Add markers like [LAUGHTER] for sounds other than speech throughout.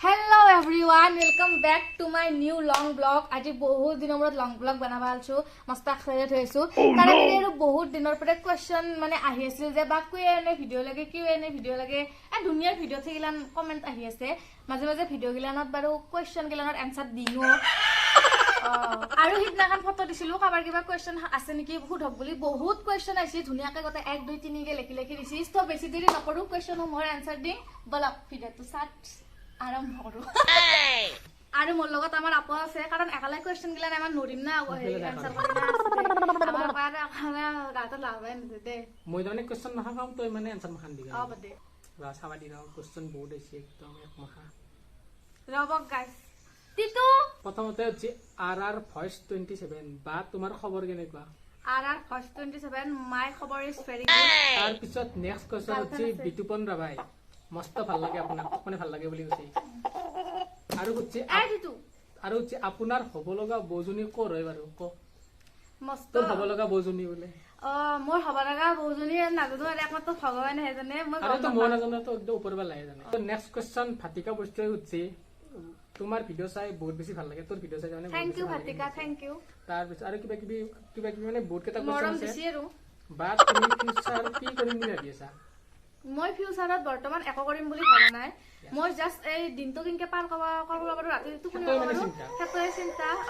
Hello' everyone welcome back to my new long blog আজি বহুত দিনৰ মূৰত লং ব্লগ বনাব আছো মস্ত এক্সাইটেড হৈছো কাৰণ কি আৰু বহুত দিনৰ পৰা কুৱেশ্যন মানে আহি আছিল যে বা কিয় এনে ভিডিঅ' লাগে কিয় এনে ভিডিঅ' লাগে? এ ধুনীয়া ভিডিঅ' থাকিলান কমেণ্ট আহি আছে। মাজে মাজে ভিডিঅ' গিলানত বাৰু কুৱেশ্যন গিলানত এনচাৰ দিও। [LAUGHS] আৰু সিদিনাখন ফটো দিছিলো কাৰোবাৰ কিবা কুৱেশ্যন আছে নেকি সোধক বুলি। বহুত কুৱেশ্যন আহিছে ধুনীয়াকে গোটেই এক দুই তিনিকে লিখি লিখি দিছে। তো বেছি দেৰি নকৰো কুৱেশ্যনসমূহৰ এনচাৰ দিম। বলক ভিডিঅ'টো ষ্টাৰ্ট আৰম্ভ কৰো আৰু মোৰ লগত আমাৰ আপো আছে কাৰণ একেলগে কুৱেশ্যন গিলা আমাৰ নৰিম না এনচাৰ কৰিব গাতে লাভাই নিদিয়ে দেই। মই তাৰমানে কুৱেশ্যন নাখাম তই মানে এনচাৰ মাখান দিবি অ বাদে ৰা চাবা দি ৰ কুৱেশ্যন বহুত আহিছে একদম এক মাখা। ৰবক গাইছ তিতু! প্ৰথমতে হৈছে R R voice twenty seven বা তোমাৰ খবৰ কেনেকুৱা? R R first twenty seven my খবৰ ইজ ভেৰি তাৰপিছত নেক্সট কুৱেশ্যন আছে। বিতুপন ৰাভাই। মস্ত ভালো লাগে আপোনাক মানে ভালো লাগে বুলি কৈছে। আৰু সুধছে আৰু সুধছে আপোনাৰ হ'ব লগা বৌজনী ক'ৰ হয় বাৰু? ক? তোৰ হ'ব লগা বৌজনী বোলে। অ মোৰ হ'ব লগা বহুজনী নাজানো একমাত্ৰ ভগৱানে জানে মই আৰু মই নাজানো তো একদম ওপৰ পেলাই জানে। নেক্সট কুৱেশ্যন ভাতিকা বস্তুৱে সুধছে তোমাৰ ভিডিঅ' চাই বহুত বেছি ভালো লাগে। তোৰ ভিডিঅ' চাই মানে থেংক ইউ লাগে। ভাতিকা থেংক ইউ তাৰপিছত আৰু কিবা কিবি কিবা কিবি মানে বহুত কেইটা কুৱেশ্যন আছে। আৰু। বা তুমি ফিউচাৰ কি কৰিম বুলি ভাবি আছা? মই ফিউচাৰত বৰ্তমান একো কৰিম বুলি ভবা নাই। মই জাষ্ট এই দিনটো কেনেকে পাৰ কৰিব কৰিব পাৰো ৰাতি টোপনি সেইটোৱে কৰিব মানে পাৰো। সেইটোৱে চিন্তা। [LAUGHS]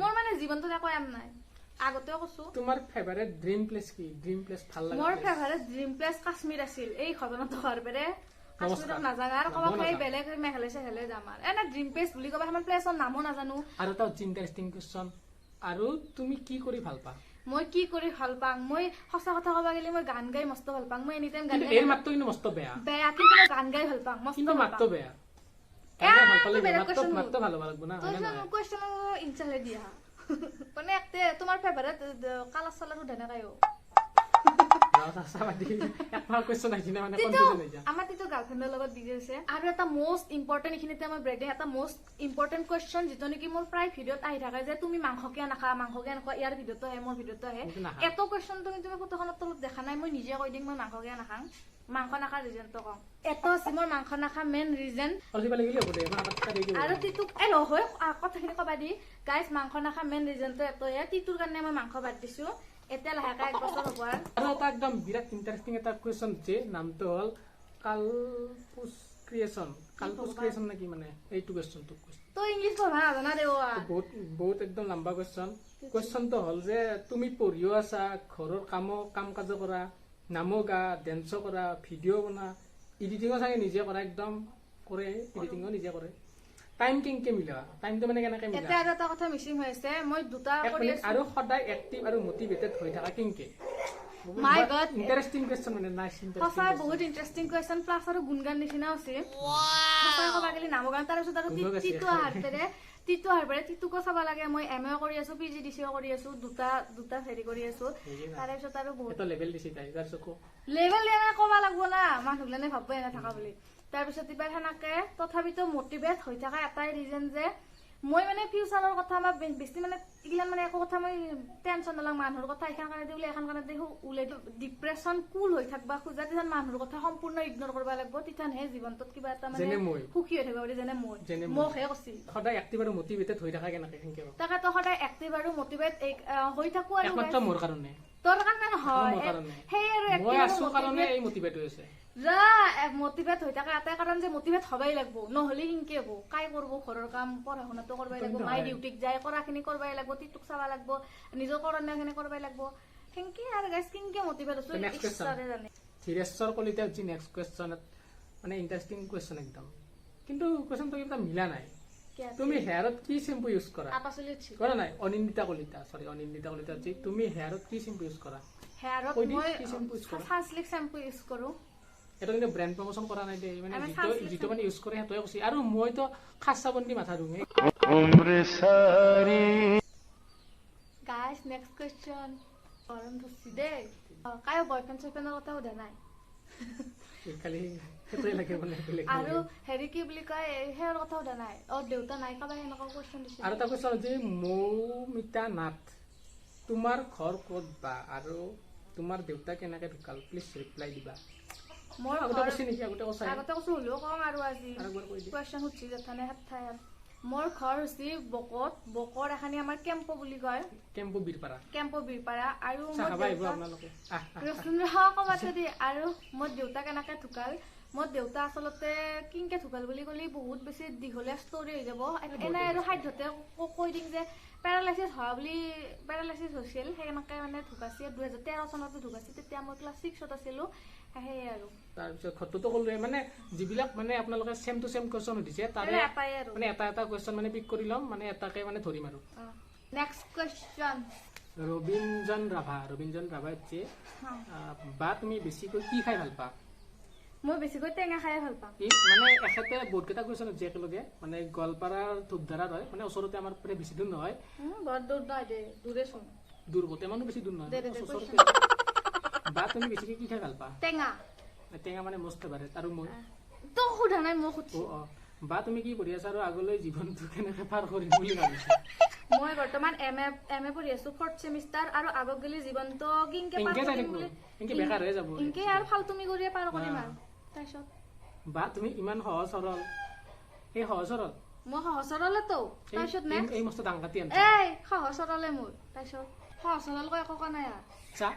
মোৰ মানে জীৱনটোত একো এম নাই। আগতেও কৈছো। তোমাৰ ফেভাৰেট ড্ৰিম প্লেচ কি? ড্ৰিম প্লেচ ভাল লাগে মোৰ ফেভাৰেট ড্ৰিম প্লেচ কাশ্মীৰ আছিল। এই ঘটনাটো হোৱাৰ পৰে কাশ্মীৰত নমস্কাৰ। নাজানো আৰু ময়ো ক'ৰবাত সেই নাজানো। বেলেগ মেঘালয় চেঘালয় যাম আৰু। এনে ড্ৰিম প্লেচ বুলি ক'বা সিমান প্লেচৰ নামো নাজানো। আৰু এটা ইণ্টাৰেষ্টিং কুৱেশ্যন আৰু তুমি কি কৰি ভাল পা মই কি কৰি ভালো পাং মই সঁচা কথা কবা গ'লে মই গান গাই মস্ত ভালো পাং মই এনি টাইম গান গাই মাতটো কিন্তু মস্ত বেয়া। বেয়া কিন্তু গান গাই ভালো পাং মস্ত কিন্তু মাতটো বেয়া। মানে তোমাৰ ফেভাৰেট কালাৰ চালাৰ সোধা নাকায়ো চাবা দি, একমাহ question আহিছে না মানে তিতো confusion হৈ যায়। আমাৰ তিতো গাৰ্লফ্ৰেণ্ডৰ লগত বিজি আছে আৰু এটা মষ্ট ইম্পৰ্টেণ্ট এইখিনিতে মই ব্ৰেক দিম এটা মষ্ট ইম্পৰ্টেণ্ট কুৱেশ্যন যিটো নেকি মোৰ প্ৰায় ভিডিঅ'ত আহি থাকে যে তুমি মাংস কিয় নাখা মাংস কিয় নাখা ইয়াৰ ভিডিঅ'তো আহে মোৰ ভিডিঅ'তো আহে সেইটো নাখাওঁ। এটো কুৱেশ্যন তুমি তুমি ফটোখনত তলত দেখা নাই মই নিজে কৈ দিম মই মাংস কিয় নাখাং মাংস নাখা ৰিজনটো কওঁ এটো আছে মোৰ মাংস নাখা মেইন ৰিজন আৰু। তিতুক নহয় কথাখিনি কবা দি গাইজ মাংস নাখা মেইন ৰিজনটো এটাই তিতুৰ কাৰণে মই মাংস বাদ দিছো এতিয়া লাহেকে এক হ'ব আৰু। আৰু এটা একদম বিৰাট ইণ্টাৰেষ্টিং এটা কুৱেশ্যন হৈছে নামটো হ'ল কালপুচ ক্ৰিয়েশ্যন কালপুচ ক্ৰিয়েশ্যন নে কি মানে? এইটো কুৱেশ্যনটো তই ইংলিছ পঢ়া নাজানা দে বহুত বহুত একদম লম্বা কুৱেশ্যন কুৱেশ্যনটো হ'ল যে তুমি পঢ়িও আছা ঘৰৰ কামো কাম কাজ কৰা নামো গা ডেন্সো কৰা ভিডিঅ' বনা এডিটিঙো চাগে নিজে কৰা একদম কৰে এডিটিঙো নিজে কৰে। টাইম কেনেকে মিলোৱা? টাইমটো মানে কেনেকে মিলোৱা? আৰু এটা কথা মিচিং হৈ আছে। মই দুটা কৰি আছো আৰু সদায় এক্টিভ আৰু মটিভেটেড হৈ থাকা কেনেকে My God. ইণ্টাৰেষ্টিং কুৱেশ্যন মানে নাইচ সঁচাই বহুত ইণ্টাৰেষ্টিং কুৱেশ্যন প্লাছ আৰু গুণগান নিচিনা আছে সঁচাই ক'বা গ'লে নামৰ গান তাৰপিছত আৰু গুণো তি- গাইছে। তিতু আহাৰ পেৰে তিতু আহাৰ পেৰে তিতুকো চাব লাগে মই এম এ কৰি আছো পি জি ডি চিও কৰি আছো দুটা দুটা হেৰি কৰি আছো। তাৰপিছত আৰু বহুত লেভেল দিছে তাই তাৰ চকু। লেভেল দিয়া নাই ক'বা লাগব না মানুহগিলানে ভাবব এনে থাকা বুলি। তাৰপিছত এইবাৰ সেনেকে তথাপিতো মটিভেট হৈ থকা এটাই ৰিজন যে মই মানে ফিউচাৰৰ কথা বা বেছি মানে এইগিলান মানে একো কথা মই টেনচন নলওঁ মানুহৰ কথা এখন কাৰণে দিওঁ এখন কাৰণে দিওঁ ওলাই ডিপ্ৰেশ্যন কুল হৈ থাকবা খোজা তেতিয়া মানুহৰ কথা সম্পূৰ্ণ ইগনৰ কৰিব লাগিব তেতিয়াহে জীৱনটোত কিবা এটা মানে সুখী হৈ থাকিব পাৰি যেনে মই। মোকহে কৈছি। সদায় এক্টিভ আৰু মটিভেটেড হৈ থাকা কেনেকে? তাকেতো সদায় এক্টিভ আৰু মটিভেট হৈ থাকো আৰু মোৰ কাৰণে। তোৰ কাৰণে নহয় সেই আৰু মটিভেট হৈ আছে। মটিভেট হৈ থাকে। এটাই কাৰণ যে মটিভেট হবাই লাগব। নহলে সিনকে হব। কাই কৰব ঘৰৰ কাম পঢ়া শুনাটো কৰবাই লাগব। মাই। ডিউটিক যায় কৰাখিনি কৰবাই লাগব। তিতুক চাবা লাগব। নিজৰ কৰণীয়খিনি কৰবাই লাগব। সেনকে আৰু গাইছ কিনকে মটিভেট হৈছো? জানে। ধীৰেশ্বৰ কলিতা যি নেক্সট কুৱেশ্যন মানে ইণ্টাৰেষ্টিং কুৱেশ্যন একদম। কিন্তু কুৱেশ্যনটো কিবা মিলা নাই। তুমি হেয়াৰত কি চেম্পু ইউজ কৰা? কৰা নাই? অনিন্দিতা কলিতা চৰি অনিন্দিতা কলিতা যি তুমি হেয়াৰত কি চেম্পু ইউজ কৰা? হেয়াৰত মই কি shampoo use কৰা? চানচিল্ক শ্যাম্পু ইউজ কৰো। এইটো কিন্তু ব্ৰেণ্ড প্ৰমোচন কৰা নাই দেই মানে যিটো যিটো মানে ইউজ কৰে সেইটোৱে কৈছে। আৰু মইতো খাজ চাবোন দি মাথা এই গাইছ নেক্সট কুৱেশ্যন গৰম ধৰছি দেই। কায়ো বয়ফ্ৰেণ্ড চয়ফ্ৰেণ্ডৰ কথা সোধা নাই। খালি সেইটোৱে লাগে মানে আৰু নালাগে। হেৰি কি বুলি কয় সেয়াৰ কথা সোধা নাই। অ দেউতা নাই কাবাৰ এনেকুৱা কুৱেশ্যন দিছে। আৰু এটা কুৱেশ্যন যে মৌমিতা নাথ তোমাৰ ঘৰ ক'ত বা? আৰু তোমাৰ দেউতা কেনেকে ঢুকাল? প্লিজ ৰিপ্লাই দিবা। মোৰ আগতে কৈছে হ'লেও কওঁ আৰু আজি। কুৱেশ্যন সুধছি যেথানে হাত ঠাই মোৰ ঘৰ হৈছে বকত বকৰ এখানি আমাৰ কেম্প বুলি কয়। কেম্পু বীৰপাৰা। কেম্প বীৰপাৰা আৰু কবাতে দি আৰু মোৰ দেউতা কেনেকে ঢুকাল। মোৰ দেউতা আচলতে কিনকে ঢুকাল বুলি ক'লে বহুত বেছি দীঘলীয়া ষ্টৰি হৈ যাব। এনে আৰু সাধ্যতে ক- কৈ দিম যে পেৰালাইচিছ হোৱা বুলি পেৰালাইচিছ হৈছিল। সেনেকে মানে ঢুকাইছে। দুহেজাৰ তেৰ চনতে ঢুকাইছে। তেতিয়া মই ক্লাছ ছিক্সত আছিলো। সেয়ে আৰু। তাৰপিছত ঘৰটোতো ক'লোৱে মানে যিবিলাক মানে আপোনালোকে ছেম টু ছেম কুৱেশ্যন সুধিছে তাৰে মানে এটা এটা কুৱেশ্যন মানে পিক কৰি ল'ম মানে এটাকে মানে ধৰিম আৰু। নেক্সট কুৱেশ্যন ৰবীনজন ৰাভা ৰবীনজন ৰাভা হৈছে বা তুমি বেছিকৈ কি খাই ভাল পা মই বেছিকৈ টেঙা খাই ভাল পাওঁ। মানে এখেতে বহুত কেইটা কুৱেশ্যন সুধিছে একেলগে মানে গোৱালপাৰাৰ ধূপধাৰাত হয় মানে ওচৰতে আমাৰ পৰা বেছি দূৰ নহয়। বৰ দূৰ নহয় দে দূৰেচোন। দূৰ গোটেই মানুহ বেছি দূৰ নহয় বা তুমি বেছিকৈ কি খাই ভাল পা টেঙা। টেঙা মানে মষ্ট ফেভাৰেট আৰু মই তই সোধা নাই মই সুধছো। অ বা তুমি কি পঢ়ি আছা আৰু আগলৈ জীৱনটো কেনেকে পাৰ কৰিম বুলি ভাবিছা? মই বৰ্তমান এম এ এম এ পঢ়ি আছো ফৰ্থ চেমিষ্টাৰ আৰু আগত গেলি জীৱনটো কিনকে পাৰ কৰিম বুলি এনকে বেকাৰ হৈ যাব ইনকে আৰু ফালতুমি কৰিয়ে পাৰ কৰিম আৰু তাৰপিছত বা তুমি ইমান সহজ সৰল এই সহজ সৰল? মই সহজ সৰলেতো এই- তাৰপিছত এই- মস্ত ডাঙাতি আন এই সহজ সৰলে মোৰ তাৰপিছত সহজ সৰল কৈ একো কোৱা নাই চা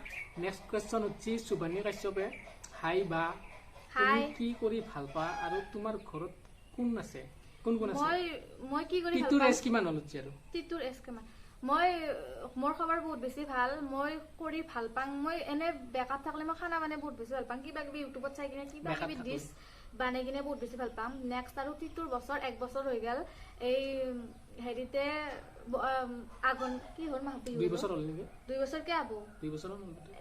নেক্সট কুৱেশ্যন হচ্ছে সুভানী কাশ্যপে হাই বা হাই। কি কৰি ভাল পোৱা আৰু তোমাৰ ঘৰত কোন আছে? কোন কোন আছে? মই মই কি কৰি ভাল পাওঁ? এজ কিমান হ'ল হচ্ছে আৰু? তিতুৰ এছ কিমান? মই মোৰ খবৰ বহুত বেছি ভাল। মই কৰি ভাল পাওঁ মই এনে বেকাত থাকিলে মই খানা মানে বহুত বেছি ভাল পাওঁ কিবা কিবি ইউটিউবত চাই কিনে কিবা কিবি। ডিছ বানাই কিনে বহুত বেছি ভাল পাম। নেক্সট আৰু তিতুৰ বছৰ এক বছৰ হৈ গ'ল। এই হেৰিতে আগুন কি হল মাহবি দুই বছৰ হল নেকি? দুই বছৰ কে আবো? দুই বছৰ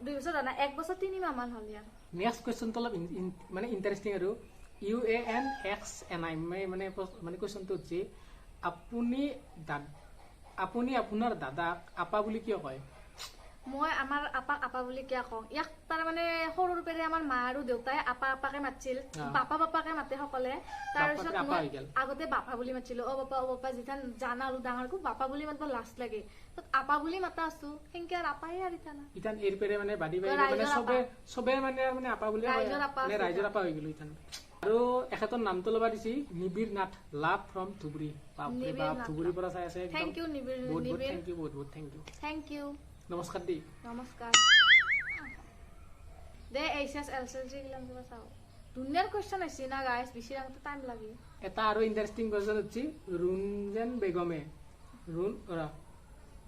দুই বছৰ না এক বছৰ তিনি মামান হল ইয়ার নেক্সট কোশ্চেন তো মানে ইণ্টাৰেষ্টিং আৰু। U A N X N I মানে মানে কুৱেশ্যনটো হচ্ছে আপুনি আপুনি আপোনাৰ দাদাক আপা বুলি কিয় কয়? মই আমাৰ আপাক আপা বুলি কিয় কওঁ? ইয়াক তাৰমানে সৰুৰ পৰাই আমাৰ মা আৰু দেউতাই আপা আপাকে মাতিছিল। বাপা বাপাকে মাতে সকলে। তাৰপিছত মই। আগতে বাপা বুলি মাতিছিলো। অ বাপা অ বাপা যেতিয়া জানা আৰু ডাঙৰকো বাপা বুলি মাতিব লাজ লাগে। আপা বুলি মাতা আছো। সেনকে আৰু আপাই আৰু ইথানা ইথান এৰ পেৰে মানে ৰাইজৰ মানে। চবে চবে মানে মানে আপা বুলি ৰাইজৰ আপা ৰাইজৰ হৈ গলো ইথান আৰু এখেতৰ নামটো ল'বা দিছি নিবিৰ নাথ লাভ ফ্ৰম ধুবুৰী। ধুবুৰীৰ পৰা চাই আছে থেংক ইউ বহুত বহুত থেংক ইউ বহুত বহুত থেংক ইউ থেংক ইউ নমস্কাৰ দে। H S L C G গিলাম কিবা চাওঁ। ধুনীয়াৰ কুৱেশ্যন আহিছে না গাইছ বেছি ৰাখতে টাইম লাগে। এটা আৰু ইণ্টাৰেষ্টিং কুৱেশ্যন হচ্ছে রুনজেন বেগমে। রুন রা,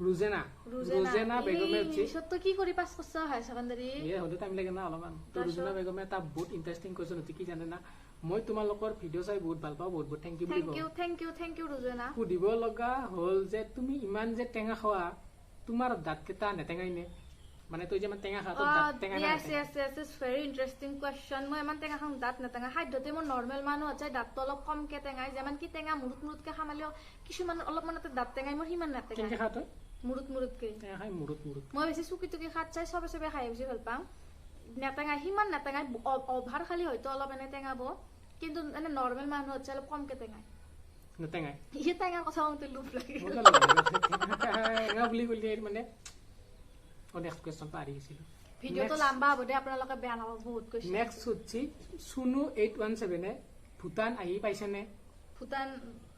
রুজেনা রুজেনা বেগমে হচ্ছে তই কি কৰি পাছ কৰছ হায়াৰ ছেকেণ্ডাৰী ইয়ে হতে টাইম লাগে না অলপমান। তো রুজেনা বেগমে এটা বহুত ইণ্টাৰেষ্টিং কুৱেশ্যন হচ্ছে কি জানে না? মই তোমালোকৰ ভিডিঅ' চাই বহুত ভালো পাওঁ বহুত বহুত থেংক ইউ বুলি thank you thank you thank you ৰুজনা। সুধিব লগা হ'ল যে তুমি ইমান যে টেঙা খোৱা তোমাৰ দাঁত কেইটা নেটেঙাই নে? মানে তই যে টেঙা খা দাঁত টেঙা নে নেটেঙা? Yes yes is very interesting question মই ইমান টেঙা খাওঁ দাঁত নেটেঙা। খাদ্যতে মোৰ নৰ্মেল মানুহ আছে দাঁতটো অলপ কমকে টেঙাই। যিমান কি টেঙা মুৰুত মুৰুতকে খামালেও কিছুমান অলপমানতে দাঁত টেঙাই মোৰ সিমান কেনেকে নেটেঙাই খা তই? মুৰুত মুৰুতকে। খাই মূৰত মূৰত। মই বেছি চুকি টুকি খাত চাই চবে চবে খাই বেছি ভালো পাওঁ। নেটেঙাই সিমান নেটেঙাই অভাৰ খালি হয়তো অলপ এনে টেঙাব। কিন্তু এনে নৰ্মেল মানুহ আছে অলপ কমকে টেঙাই। নেটেঙাই ই টেঙাৰ কথা কওঁতে লোভ লাগে টেঙা বুলি ক'লে মানে নেক্সট কুৱেশ্যন পাহৰি গৈছিলোঁ ভিডিঅ'টো. লাম্বা হ'ব দে আপোনালোকে বেয়া নাপাব বহুত কৈছে নেক্সট হচ্ছে সুনু এইট ওৱান ছেভেনে ভূটান আহি পাইছেনে ভূটান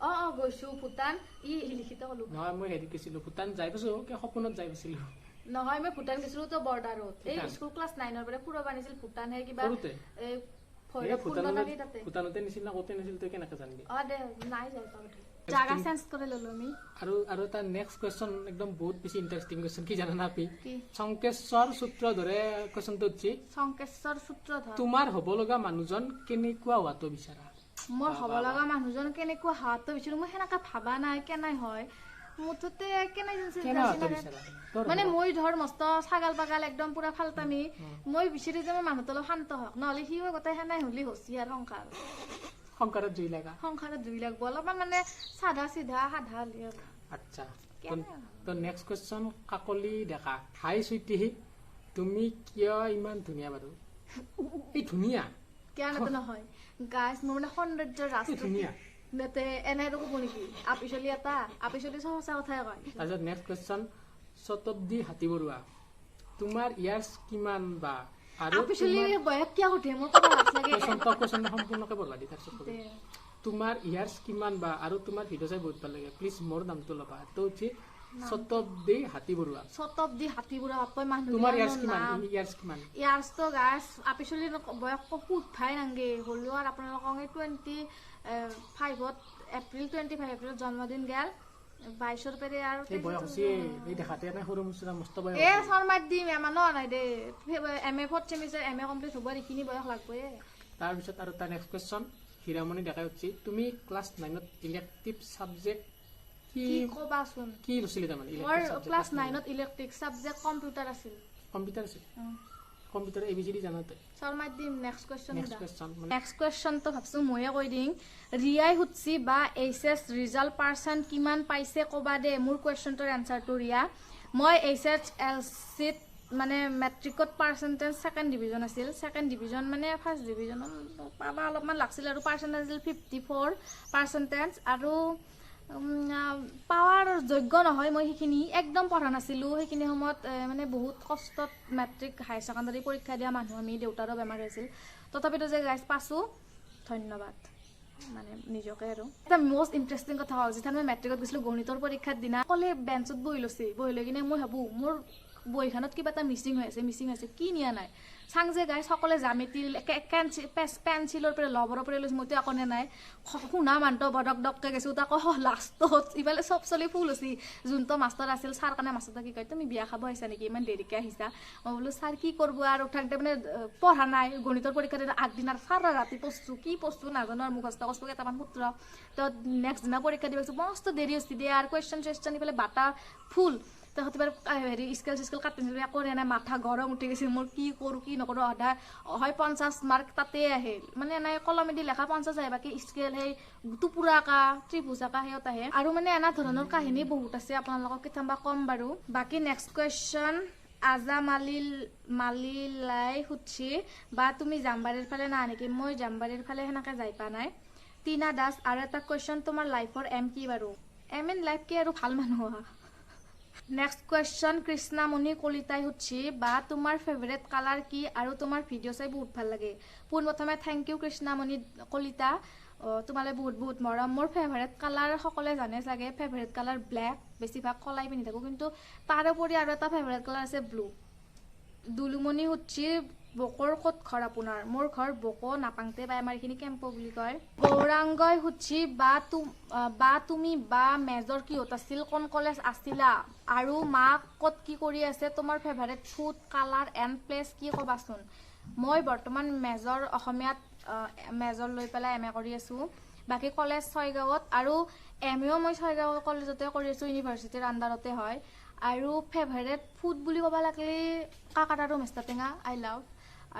অ অ গৈছো ভূটান ই লিখিত কলো নহয় মই হেৰিত গৈছিলোঁ ভূটান যাই পাইছোঁ সপোনত যাই পাইছিলোঁ নহয় মই ভূটান গৈছিলো তো বৰ্ডাৰত এই? স্কুল ক্লাছ নাইনৰ পৰা ফুৰাব আনিছিল ভূটান হে কিবা সৰুতে এই এই ভৈৰৱ কুণ্ড ভূটানতে লাগে তাতে ভূটানতে নিছিল না ক'তে নিছিল তই কেনেকে জানিবি অ দে নাই যাই পাওঁ দে জাগা চেঞ্জ কৰি ললো আমি আৰু আৰু এটা নেক্সট কুৱেশ্যন একদম বহুত বেছি ইণ্টাৰেষ্টিং কুৱেশ্যন কি জানা না আপি কি শংকেশ্বৰ সূত্ৰ ধৰে কুৱেশ্যনটো হচ্ছে শংকেশ্বৰ সূত্ৰধৰ তোমাৰ হ'ব লগা মানুহজন কেনেকুৱা হোৱাটো বিচাৰা মোৰ হ'ব লগা মানুহজন কেনেকুৱা হাতটো বিচাৰো মই সেনেকা ভাবা নাই কেনাই হয় মুঠতে কেনে তোৰ মানে। মই ধৰ মস্ত ছাগাল পাগাল একদম পুৰা ফালতামি মই বিচাৰি যে মোৰ মানুহটো অলপ শান্ত হওক। নহ'লে সিও গোটেই সেনাই হ'লি হচি আৰু সংসাৰ শংকৰত জুই লগা? সংসাৰত জুই লাগব। অলপমান মানে চাধা চিধা সাধা হ'লি আৰু। আচ্ছা? তো next question Kakali Deka hi চুইটিহি তুমি কিয় ইমান ধুনীয়া বাৰু? [LAUGHS] এই ধুনীয়া? কিয় নহয় গাছ মোৰ মানে ৰাস্তা ধুনীয়া। নেতে এনে ক'ব নেকি? আপি চলি এটা আপি চলি চব সঁচা কথাই কয়। তাৰপিছত নেক্সট কুৱেশ্যন শতাব্দী হাতী বৰুৱা তোমাৰ ইয়াৰ্ছ কিমান বা? আৰু অফিচিয়েলি বয়স কিয় সুধে? মোৰ ক'ব লাজ লাগে কুৱেশ্যনটো কুৱেশ্যনটো সম্পূৰ্ণকৈ পঢ়বা দি তাৰপিছত দে। কৰিম। তোমাৰ ইয়াৰ্ছ কিমান বা? আৰু তোমাৰ ভিডিঅ' চাই বহুত ভাল লাগে। প্লিজ মোৰ নামটো ল'বা। তো উঠি চতব্দী হাতী বৰুৱা শতাব্দী হাতীবোৰা বাপই মানুহ তোমাৰ ইয়াৰ্ছ কিমান। ইয়াৰ্ছ কিমান? ইয়াৰ্ছটো গাছ আপিচলি বয়স সুধাই নাংগে। হ'লেও আৰু আপোনালোকক টুৱেণ্টি ফাইভত এপ্ৰিল টুৱেণ্টি ফাইভ এপ্ৰিলত জন্মদিন গেল। বাইছৰ পেৰে আৰু এ শৰ্মাত দিম এমাহ নাই দে। M A fourth semester M A complete হ'ব এইখিনি বয়স লাগবয়ে। তাৰপিছত আৰু তাৰ নেক্সট কুৱেশ্যন হীৰামণি দেখাই উঠছি। তুমি ক্লাছ নাইনত ইলেক্টিভ ছাবজেক্ট কি কি ক'বাচোন কি লৈছিলি তাৰমানে? মোৰ ক্লাছ নাইনত ইলেক্ট্ৰিক ছাবজেক্ট কম্পিউটাৰ আছিল। কম্পিউটাৰ আছিল? Computer A B C D জানা তই শৰ্মাত দিম next question next question next কুৱেশ্যনটো ভাবছোঁ ময়ে কৈ দিম। ৰিয়াই সুধছি বা এইচ এছ ৰিজাল্ট পাৰ্চেণ্ট কিমান পাইছে ক'বা দে? মোৰ কুৱেশ্যনটোৰ এনচাৰটো ৰিয়া। মই এইচ এছ এল চিত মানে মেট্ৰিকত পাৰ্চেণ্টেজ ছেকেণ্ড ডিভিজন আছিল। ছেকেণ্ড ডিভিজন মানে ফাৰ্ষ্ট ডিভিজনত পাবা অলপমান লাগছিল আৰু। পাৰ্চেণ্টেজ আছিল ফিফটি ফ'ৰ পাৰ্চেণ্টেজ আৰু পাৱাৰ যোগ্য নহয় মই সেইখিনি একদম পঢ়া নাছিলোঁ। সেইখিনি সময়ত মানে বহুত কষ্টত মেট্ৰিক হায়াৰ ছেকেণ্ডাৰী পৰীক্ষা দিয়া মানুহ আমি দেউতাৰো বেমাৰ হৈছিল। তথাপিতো যে গাইজ পাছোঁ। ধন্যবাদ। মানে নিজকে আৰু। এটা মষ্ট ইণ্টাৰেষ্টিং কথা হ'ল যেতিয়া মই মেট্ৰিকত গৈছিলোঁ গণিতৰ পৰীক্ষাৰ দিনা অকলে বেঞ্চত বহি লৈছে বহি লৈ কিনে মই ভাবোঁ মোৰ বহিখনত কিবা এটা মিচিং হৈ আছে মিচিং আছে কি নিয়া নাই? চাং যে গাই সকলে জামেতি পেঞ্চিলৰ পৰা লবৰৰ পৰা লৈছোঁ মইতো একো নাই শুনা মানটো বদক দককে গৈছোঁ তাকো লাষ্টত ইফালে চব চলি ফুল হৈছি। যোনটো মাষ্টৰ আছিল ছাৰ কাৰণে মাষ্টৰটো কি কয় তুমি বিয়া খাব আহিছা নেকি? ইমান দেৰিকৈ আহিছা? মই বোলো ছাৰ কি কৰিব আৰু? থাকতে মানে পঢ়া নাই গণিতৰ পৰীক্ষা দিনা আগদিনা ছাৰ ৰাতি পঢ়ছোঁ কি পঢ়ছোঁ নাজানো আৰু মুখস্থ কষ্ট কেইটামান সূত্ৰ। তো নেক্সট দিনা পৰীক্ষা দিব মস্ত দেৰি হৈছে দিয়ে আৰু কুৱেশ্যন চুৱেশ্যন ইফালে বাটা ফুল। তাহঁতে বাৰু হেৰি স্কেল চিস্কেল কাটি নিছিলোঁ একো মাথা গৰম উঠি গৈছিল মোৰ কি কৰোঁ কি নকৰোঁ অধা হয় পঞ্চাছ মাৰ্ক তাতে আহে। মানে এনে কলমেদি লেখা পঞ্চাছ আহে বাকী স্কেল সেই টুপুৰা আঁকা ত্ৰিভুজ আঁকা সিহঁত আহে। আৰু মানে এনে ধৰণৰ কাহিনী বহুত আছে আপোনালোকক কেতিয়াবা ক'ম বাৰু। বাকী নেক্সট কুৱেশ্যন আজা মালিল মালিলাই সুধছি বা তুমি জামবাৰীৰ ফালে না নেকি? মই জামবাৰীৰ ফালে সেনেকৈ যাই পোৱা নাই। টিনা দাস আৰু এটা কুৱেশ্যন তোমাৰ লাইফৰ এম কি বাৰু? এম ইন লাইফ কি আৰু ভাল মানুহ হোৱা? নেক্সট কুৱেশ্যন কৃষ্ণামণি কলিতাই সুধছি বা তোমাৰ ফেভৰেট কালাৰ কি আৰু তোমাৰ ভিডিঅ' চাই বহুত ভাল লাগে? পোনপ্ৰথমে থেংক ইউ কৃষ্ণামণি কলিতা তোমালৈ বহুত বহুত মৰম। মোৰ ফেভাৰেট কালাৰ সকলোৱে জানে চাগে ফেভাৰেট কালাৰ ব্লেক বেছিভাগ কলাই পিন্ধি থাকোঁ কিন্তু তাৰোপৰি আৰু এটা ফেভাৰেট কালাৰ আছে ব্লু দুলুমণি সুধছি বকৰ ক'ত ঘৰ আপোনাৰ। মোৰ ঘৰ বক নাপাংতে পাই আমাৰ এইখিনি কেম্প বুলি কয়। গৌৰাংগই সুধছি বা তুম বা তুমি বা মেজৰ কিহত আছিল, কোন কলেজ আছিলা, আৰু মা ক'ত কি কৰি আছে, তোমাৰ favourite food colour and place কি ক'বাচোন। মই বৰ্তমান মেজৰ অসমীয়াত মেজৰ লৈ পেলাই এম এ কৰি আছোঁ। বাকী কলেজ ছয়গাঁৱত আৰু এম এও মই ছয়গাঁও কলেজতে কৰি আছোঁ ইউনিভাৰ্চিটিৰ আণ্ডাৰতে হয়। আৰু ফেভাৰেট ফুড বুলি ক'ব লাগিলে কাকাত আৰু মেষ্টা টেঙা আই লাভ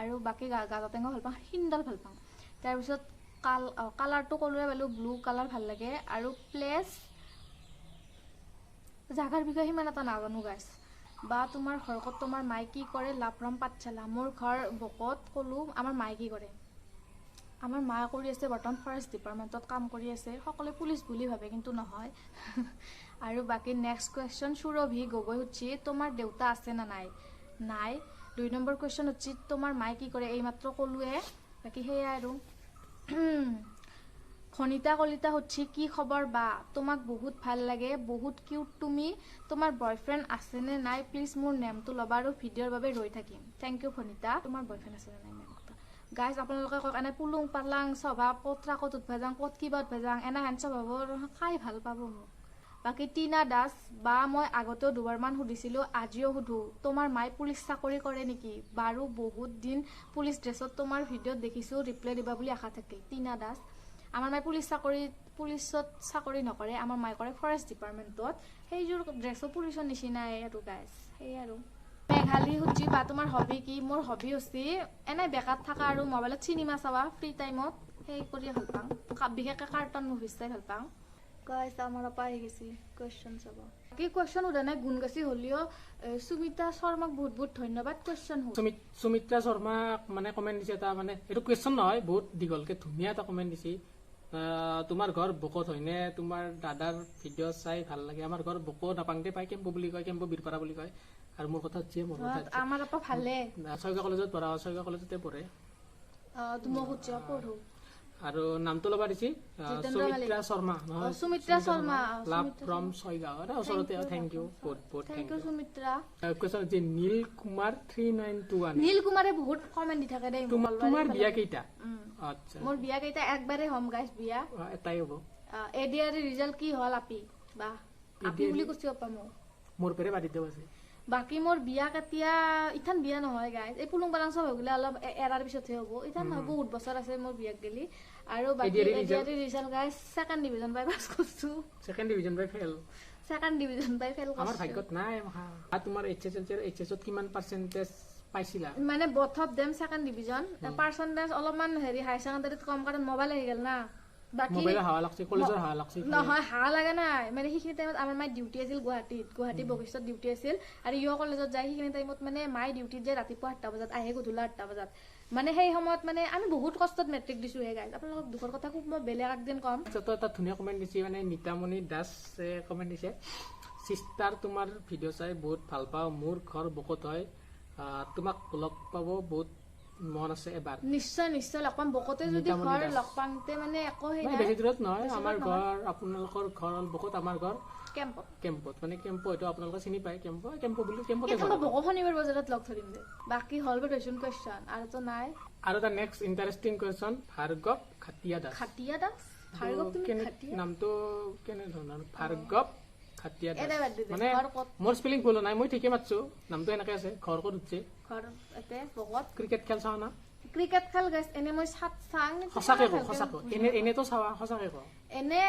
আৰু বাকী গাজা টেঙা ভাল পাওঁ সিন্দাল ভাল পাওঁ। তাৰপিছত কাল কালাৰটো ক'লোৱে পালোঁ ব্লু কালাৰ ভাল লাগে। আৰু প্লেচ জাগাৰ বিষয়ে সিমান এটা নাজানো গাইছ বা তোমাৰ ঘৰ ক'ত তোমাৰ মায়ে কি কৰে লাভৰাম পাঠশালা মোৰ ঘৰ বকত ক'লোঁ আমাৰ মায়ে কি কৰে? আমাৰ মায়ে কৰি আছে বৰ্তমান ফৰেষ্ট ডিপাৰ্টমেণ্টত কাম কৰি আছে। সকলোৱে পুলিচ বুলি ভাবে কিন্তু নহয়। [LAUGHS] আৰু বাকী নেক্সট কুৱেশ্যন সুৰভি গগৈ সুধছি তোমাৰ দেউতা আছে নে নাই? নাই। দুই নম্বৰ কুৱেশ্যন সুধছি তোমাৰ মায়ে কি কৰে? এইমাত্ৰ ক'লোৱে বাকী সেয়াই আৰু। [CLEARS THROAT] ভনিতা কলিতা সুধছি কি খবৰ বা? তোমাক বহুত ভাল লাগে বহুত কিউট তুমি। তোমাৰ বয়ফ্ৰেণ্ড আছেনে নাই? প্লিজ মোৰ নেমটো ল'বা আৰু ভিডিঅ'ৰ বাবে ৰৈ থাকিম। থেংক ইউ ভনিতা তোমাৰ বয়ফ্ৰেণ্ড আছেনে নাই গাইজ আপোনালোকে কওক এনে পুলুং পালাং স্বভাৱ ক'ত উঠবা যাওঁ ক'ত কিবা উঠবা যাওঁ এনে হেন স্বভাৱৰ খাই ভাল পাব মোক। বাকী টিনা দাস বা মই আগতেও দুবাৰমান সুধিছিলোঁ আজিও সুধোঁ তোমাৰ মায়ে পুলিচ চাকৰি কৰে নেকি? বাৰু বহুত দিন পুলিচ ড্ৰেছত তোমাৰ ভিডিঅ'ত দেখিছোঁ ৰিপ্লাই দিবা বুলি আশা থাকিল টিনা দাস আমাৰ মায়ে পুলিচ চাকৰি পুলিচত চাকৰি নকৰে আমাৰ মায়ে কৰে ফৰেষ্ট ডিপাৰ্টমেণ্টত সেইযোৰ ড্ৰেছো পুলিচৰ নিচিনাই আৰু গাইজ সেই আৰু। মেঘালী সুধি বা তোমাৰ হবি কি? মোৰ হবি হৈছে এনে বেকাত থকা আৰু মোবাইলত চিনেমা চাবা ফ্ৰী টাইমত সেই কৰি ভাল পাওঁ। বিশেষকৈ কাৰ্টুন মুভিজ চাই ভাল পাওঁ। গাইজ আমাৰ পৰা আহি গৈছে কুৱেশ্যন চাব কি কুৱেশ্যন সোধা নাই গুণ গাছি হ'লেও এ, সুমিতা শৰ্মাক বহুত বহুত ধন্যবাদ কুৱেশ্যন সোধ সুমিত- সুমিত্ৰা শৰ্মাক মানে কমেণ্ট দিছে এটা মানে এইটো কুৱেশ্যন নহয় বহুত দীঘলকে ধুনীয়া এটা কমেণ্ট দিছে। আহ, তোমাৰ ঘৰ বকত হয়নে? তোমাৰ দাদাৰ ভিডিঅ' চাই ভাল লাগে। আমাৰ ঘৰ বকো নাপাংতে পাই কেম্পু বুলি কয় কেম্পু বীৰপাৰা বুলি কয়। আৰু মোৰ কথা হচ্ছে মোৰ কথা হচ্ছে আমাৰ আপা ভালে। ছয়গাঁও কলেজত পঢ়া ছয়গাঁও কলেজতে পঢ়ে। তোমাক সুধিছ পঢ়ো। আৰু নামটো ল'বা দিছি। সুমিত্ৰা শৰ্মা সুমিত্ৰা শৰ্মা, লাভ ফ্ৰম ছয়গাঁও আৰে ওচৰতে থেংক ইউ বহুত বহুত থেংক ইউ সুমিত্ৰা। কুৱেশ্যন যে Neel Kumar three nine two one. Neel কুমাৰে বহুত কমেণ্ট দি থাকে দেই তোমাৰ। বিয়া কেইটা? আচ্ছা। মোৰ বিয়া কেইটা একবাৰে হ'ম গাইছ বিয়া। এটাই হ'ব। এডিয়াৰ ৰিজাল্ট কি হ'ল আপি? বা আপি বুলি কৈছো আপা মোক। মোৰ পেৰে বাদ দিব আছে। বাকী মোৰ বিয়া কেতিয়া ইথান বিয়া নহয় গাইজ এই পুলুং পালাং চব হৈ গ'লে অলপ এৰাৰ পিছতহে হ'ব। ইথান নহয় বহুত বছৰ আছে মোৰ বিয়াক গেলি। আৰু বাকী? এডিয়াৰ ৰিজাল্ট গাইজ ছেকেণ্ড ডিভিজন পাই পাছ কৰিছো। ছেকেণ্ড ডিভিজন বাই ফেল ছেকেণ্ড ডিভিজন পাই ফেল আমাৰ কৰিছো। ভাগ্যত নাই। আৰু তোমাৰ এইচ এছ এল এইচ এছত কিমান পাৰ্চেণ্টেজ পাইছিলা? মানে both of them second division percentage অলপমান হেৰি হায়াৰ ছেকেণ্ডাৰীত কম কাৰণ মোবাইল আহি গ'ল না। মোবাইলৰ হাৱা লাগছে কলেজৰ হাৱা লাগছে নহয় হাঁহ লগা নাই। মানে সেইখিনি টাইমত আমাৰ মায়ে ডিউটি আছিল গুৱাহাটীত। গুৱাহাটী বশিষ্ঠত ডিউটি আছিল। আৰু ইয় কলেজত যায় সেইখিনি টাইমত মানে মায়ে ডিউটিত যায় ৰাতিপুৱা আঠটা বজাত আহে গধূলা আঠটা বজাত। মানে সেই সময়ত মানে আমি বহুত কষ্টত মেট্ৰিক দিছো হে গাইজ আপোনালোকক দুখৰ কথা খুব মই বেলেগ একদিন ক'ম। তাৰপিছত এটা ধুনীয়া কমেণ্ট দিছে মানে নীতামণি দাসে কমেণ্ট দিছে। চিষ্টাৰ তোমাৰ ভিডিঅ' চাই বহুত ভাল পাওঁ মোৰ ঘৰ বকত হয়। তোমাক লগ পাব বহুত মন আছে এবাৰ। নিশ্চয় নিশ্চয় লগ পাম। বকতে যদি ঘৰ। লগ পাওঁতে মানে একো সেই মানে নাই। বেছি দূৰত নহয় আমাৰ ঘৰ আপোনালোকৰ ঘৰ বকত আমাৰ ঘৰ। কেম্পত। কেম্পত মানে কেম্প হয়তো আপোনালোকে চিনি পায় কেম্প কেম্প বুলি কেম্পতে কিন্তু ঘৰ। মই বকো শনিবাৰ বজাৰত লগ ধৰিম দে। বাকী হল বেচোন কুৱেশ্যন আৰুতো নাই। আৰু এটা নেক্সট ইণ্টাৰেষ্টিং কুৱেশ্যন ভাৰ্গৱ খাটিয়া দাস খাটিয়া দাস ভাৰ্গৱ তুমি কেনে- খাটিয়া? নামটো কেনে ধৰণৰ? ভাৰ্গৱ খাটিয়া দাস এনে বাদ দি দে মানে ঘৰ ক'ত? মোৰ স্পেলিং ভুল নাই মই ঠিকে মাতছো। নামটো এনেকে আছে ঘৰ ক'ত উঠছে? ঘৰ ক্ৰিকেট খেল চাওঁ না ক্ৰিকেট খেল গাইছ এনে মই চাত চাং সঁচাকে কওঁ সঁচাকৈ এনে এনেতো চাৱা সঁচাকে কওঁ এনে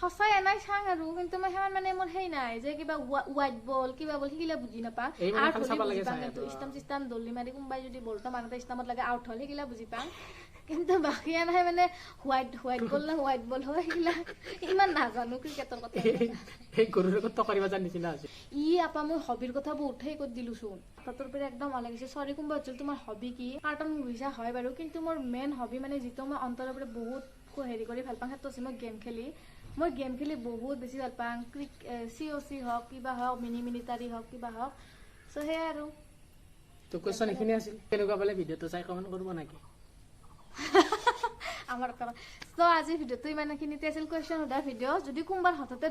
সঁচাই এনাই চাং আৰু কিন্তু মই সিমান মানে মোৰ সেই নাই যে কিবা ৱাইট বল কিবা বল সেইগিলা বুজি নাপাওঁ বুজি পাওঁ কিন্তু আৰু। ষ্টাম্প চিষ্টাম দলি মাৰি কোনোবাই যদি বলটো মাৰোতে ষ্টাম্পত লাগে আউট হ'ল সেইগিলা বুজি পাওঁ কিন্তু বাকী এনাই মানে হোৱাইট হোৱাইট বল নে হোৱাইট বল হয় সেইগিলা ইমান নাজানো ক্ৰিকেটৰ কথা এই গৰুৰ লগত টকাৰী বাজাৰ নিচিনা হৈছে। ই আপা মই হবিৰ কথা বহুত সেই কৰি দিলো চোন। তাতৰ পৰা একদম ভালো লাগিছে চৰি কোনোবা হৈছিল? তোমাৰ হবি কি? কাৰ্টুন মুভি চা হয় বাৰু কিন্তু মোৰ মেইন হবি মানে যিটো মই অন্তৰৰ পৰা বহুত হেৰি কৰি ভালো পাওঁ সেইটো হৈছে মই গেম খেলি। মই গেম খেলি বহুত বেছি ভালো পাওঁ ক্ৰিক চি অ' চি হওক কিবা হওক মিনি মিনিটাৰী হওক কিবা হওক। চ' সেয়াই আৰু। তো কুৱেশ্যন এইখিনি আছিল কেনেকুৱা পালে ভিডিঅ'টো চাই কমেণ্ট কৰিব নেকি? আমার কথা তো যদি কোনবার হঠাতে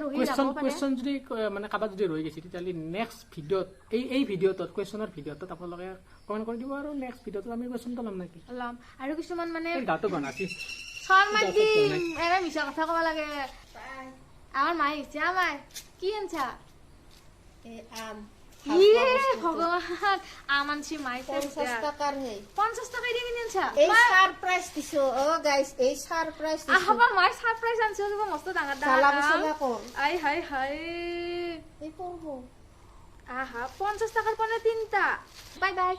যদি মানে কাবা যদি রহি গেছি তাহলে নেক্সট ভিডিওত এই এই ভিডিওতত কোয়েশ্চনৰ ভিডিওতত আপোনালোকে কমেন্ট কৰি দিব আৰু নেক্সট ভিডিওত আমি কোয়েশ্চন ল'ম নেকি? ল'ম। আৰু কিছুমান মানে দাঁতো বনাছি মিছা কথা কব লাগে। আমার মায়ে ইচ্ছা কি আনছা? এ আম ইয়ে ভগৱান আম আনছি টাকার হে পঞ্চাশ টকা দিয়ে কিনি আনছা? এই সারপ্রাইজ দিছো ও গাইস এই সারপ্রাইজ দিছো। আহাবা মায়ে সারপ্রাইজ আনছে মস্ত ডাঙৰ চালা ডাঙৰ মছলা কর। আই হাই হাই এই করব। আহা পঞ্চাশ টাকার পরে তিনটা। Bye bye.